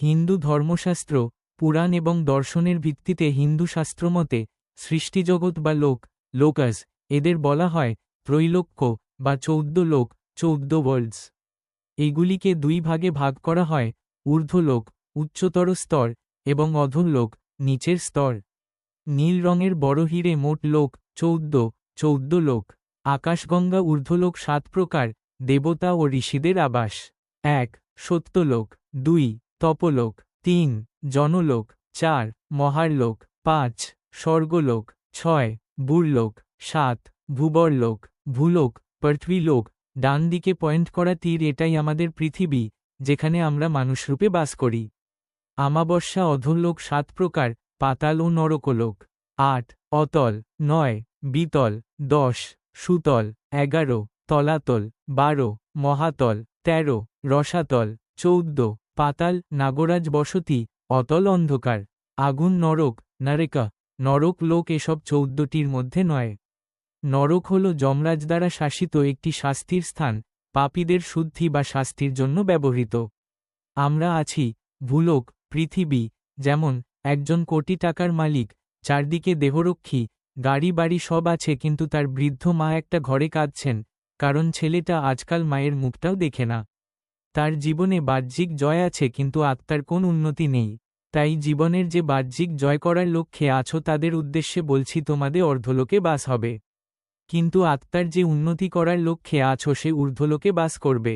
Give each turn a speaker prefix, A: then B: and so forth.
A: হিন্দু ধর্মশাস্ত্র, পুরাণ এবং দর্শনের ভিত্তিতে হিন্দু শাস্ত্রমতে সৃষ্টিজগৎ বা লোক, লোকাস, এদের বলা হয় ত্রৈলোক্য বা চৌদ্দ লোক, চৌদ্দ ওয়ার্ল্ডস এগুলিকে দুই ভাগে ভাগ করা হয়, ঊর্ধ্বলোক, উচ্চতর স্তর এবং অধোলোক, নিচের স্তর। নীল রঙের বড় হিরে মোট লোক, চৌদ্দ চৌদ্দ লোক। আকাশগঙ্গা ঊর্ধ্বলোক সাত প্রকার, দেবতা ও ঋষিদের আবাস। এক, সত্যলোক। দুই তপলোক, তিন, জনলোক, চার, মহারলোক, পাঁচ, স্বর্গলোক, ছয়, বুড়লোক, সাত, ভূবরলোক, ভূলোক, পৃথ্বীলোক ডান দিকে পয়েন্ট করা তীর এটাই আমাদের পৃথিবী, যেখানে আমরা মানুষরূপে বাস করি। আমাবস্যা অধোলোক সাত প্রকার, পাতাল ও নরকলোক। আট, অতল। নয়, বিতল। দশ, সুতল। এগারো, তলাতল। বারো, মহাতল। তেরো, রসাতল। চৌদ্দ পাতাল, নাগরাজ বসতি, অতল অন্ধকার, আগুন নরক, নারেকা, নরক লোক এসব চৌদ্দটির মধ্যে নয়। নরক হল যমরাজ দ্বারা শাসিত একটি শাস্তির স্থান, পাপীদের শুদ্ধি বা শাস্তির জন্য ব্যবহৃত। আমরা আছি, ভূলোক, পৃথিবী, যেমন, একজন কোটি টাকার মালিক, চারদিকে দেহরক্ষী, গাড়ি বাড়ি সব আছে কিন্তু তার বৃদ্ধ মা একটা ঘরে কাঁদছেন, কারণ ছেলেটা আজকাল মায়ের মুখটাও দেখে না। তার জীবনে বাহ্যিক জয় আছে কিন্তু আত্মার কোন উন্নতি নেই। তাই জীবনের যে বাহ্যিক জয় করার লক্ষ্যে আছো তাদের উদ্দেশ্যে বলছি তোমাদের অর্ধলোকে বাস হবে। কিন্তু আত্মার যে উন্নতি করার লক্ষ্যে আছো সে ঊর্ধ্বলোকে বাস করবে।